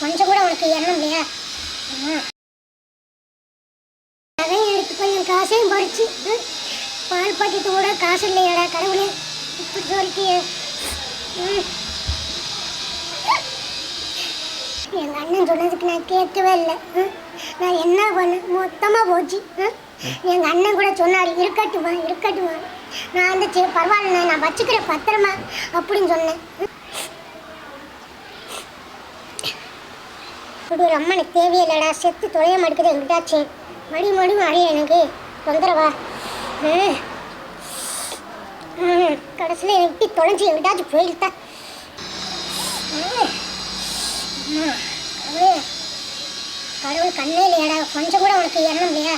கொஞ்சம் கூட உனக்கு எண்ணம் இல்லையா? அதையும் எடுத்து கொஞ்சம் காசையும் பறிச்சு. ம், பால் பாக்கெட்டு கூட காசு இல்லையாடா கடவுளே. இப்படி சொல்லிட்டியே ம். அண்ணன் சொன்னதுக்கு நான் கேட்கவே இல்லை. ம். நான் என்ன பண்ணேன் மொத்தமாக போச்சு. ம். அண்ணன் கூட சொன்னார் இருக்கட்டுமா இருக்கட்டுமா நான் வந்து சரி பரவாயில்ல நான் வச்சுக்கிறேன் பத்திரமா அப்படின்னு சொன்னேன். இப்படி ஒரு அம்மனுக்கு தேவையில்லடா. செத்து தொலைய மாட்டேங்குது எங்கிட்டாச்சு மடி மடி அடி எனக்கு. தொந்தரவா. கடைசியில் இப்படி தொலைஞ்சு எங்கிட்டாச்சும் போயிட்டா கடவுளே. கண்ணே இல்லையாடா. கொஞ்சம் கூட உனக்கு எண்ணம் இல்லையா?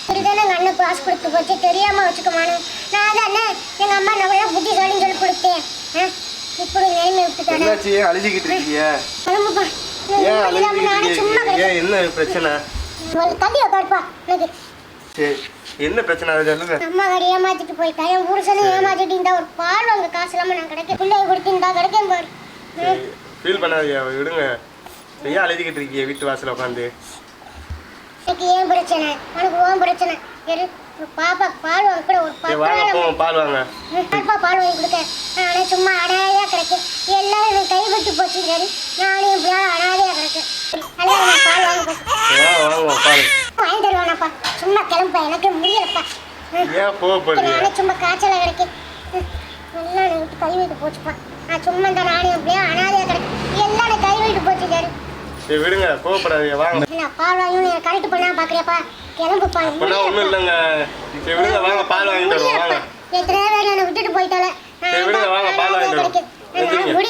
இப்படிதானே எங்கள் அண்ணன் காசு கொடுத்து போச்சு. தெரியாம வச்சுக்கமானு நான் தானே எங்கள் அம்மா நம்ம புத்திசாலின்னு சொல்லி கொடுத்தேன்? இப்படி என்னாச்சு? ஏன் அழுதுகிட்டு இருக்கீங்க. ஏன் ஏன் என்ன பிரச்சனை? கிடக்கு தள்ளி உட்காருப்பா எனக்கு. சரி என்ன பிரச்சனை அது சொல்லுங்க. அம்மா கடை ஏமாத்திட்டு போயிட்டா என் புருஷனும் ஏமாத்திட்டு இருந்தா ஒரு பால் வாங்க காசு இல்லாம நான் கிடைக்க பிள்ளைய கொடுத்திருந்தா கிடைக்கும் பாரு. ஃபீல் பண்ணாதீங்க விடுங்க. ஏன் அழுதுகிட்டு இருக்கீங்க வீட்டு வாசல்ல உட்காந்து எனக்கு ஏன் பிரச்சனை? உனக்கு ஓன் பிரச்சனை. எரு பாப்பா பால் வாங்க கூட ஒரு வாங்க பால் வாங்க. பால் வாங்கி கொடுக்க. நானே சும்மா அனாதையா கிடைக்கும் எல்லாம் எனக்கு கைவிட்டு போச்சு சரி. நானே எப்படியாவது அனாதையா கிடைக்கும் அதே நான் பால் வாங்க போறேன். சரி, வாங்க தருவானாப்பா. சும்மா கிளம்புப்பா எனக்கு முடியலப்பா. ஏன் நானே சும்மா காய்ச்சல கிடைக்கும் ம். எல்லாம் எனக்கு விட்டு கை விட்டு போச்சுப்பா. நான் சும்மா இந்த நானே எப்படியா அனாதையா கிடைக்கும் எல்லாம் எனக்கு கை விட்டு போச்சு சரி. சரி விடுங்க கோவப்படாதீங்க வாங்க. என்ன பால் வாங்கி கரெக்ட் பண்ணா பாக்குறியாப்பா? கிளம்புப்பா அப்பனா ஒன்றும் இல்லைங்க. சரி விடுங்க வாங்க பால் வாங்கிட்டு வருவோம் வாங்க. எத்தனை பேர் என்னை விட்டுட்டு போயிட்டால சரி, விடுங்க, வாங்க, பால் வாங்கிட்டு வருவோம்.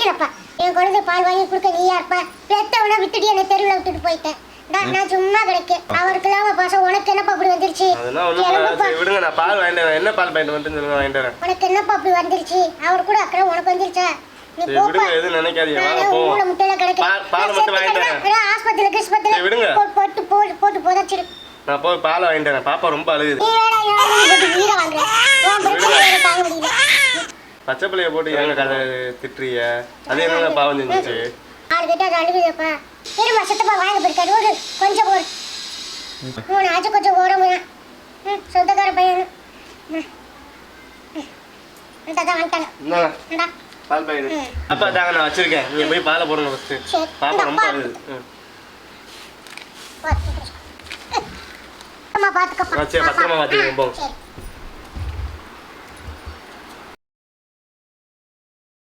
முடியலப்பா என் குழந்தை பால் வாங்கி கொடுக்க நீயா இருப்பா பெத்தவனை விட்டுட்டு என்னை தெருவில் விட்டுட்டு போயிட்டேன். நான் சும்மா அவருக்கு இல்லாம பாசம் உனக்கு என்னப்பா அப்படி வந்துருச்சு? அதெல்லாம் ஒன்றும் கிளம்புப்பா. சரி விடுங்க நான் பால் வாங்கிட்டு வரேன். என்ன பால் வாங்கிட்டு வந்துட்டு சொல்லுங்க வாங்கிட்டு வரேன். உனக்கு என்னப்பா அப்படி வந்துருச்சு? அவர் கூட அக்கறை உனக்கு வந்துருச்சா? நீ போப்பா. எதுவும் நினைக்காதீங்க. வாங்க முட்டையில கிடைக்கிறேன். பால் மட்டும் வாங்கிட்டு ஆஸ்பத்திரியில கிஸ்பத்திரியில விடுங்க. போட்டு போட்டு போட்டு புதைச்சிரு. நான் போய் பால் வாங்கிட்டு பாப்பா ரொம்ப அழுகுது. நீ வேற யாரும் போட்டு உயிரை வாங்குற. உன் பிரச்சனை வேற தாங்க முடியல. பச்சை பிள்ளைய போட்டு ஏங்க கதை திட்டுறீங்க அது என்னங்க பாவம் செஞ்சுச்சு. ஆறு கிட்ட அது அழுகுதப்பா. இருமா, சித்தப்பா வாங்க போயிருக்காரு. ஒரு கொஞ்சம் ஒரு மூணு ஆச்சு கொஞ்சம் ஓரம் சொந்தக்கார பையன். பால் பாயிடு ம். அப்பா தாங்க நான் வச்சிருக்கேன். நீங்க போய் பாலை போடுங்க ஃபர்ஸ்ட். பாப்பா ரொம்ப சரி, பத்திரமா பார்த்துக்கங்க, போங்க. சரி.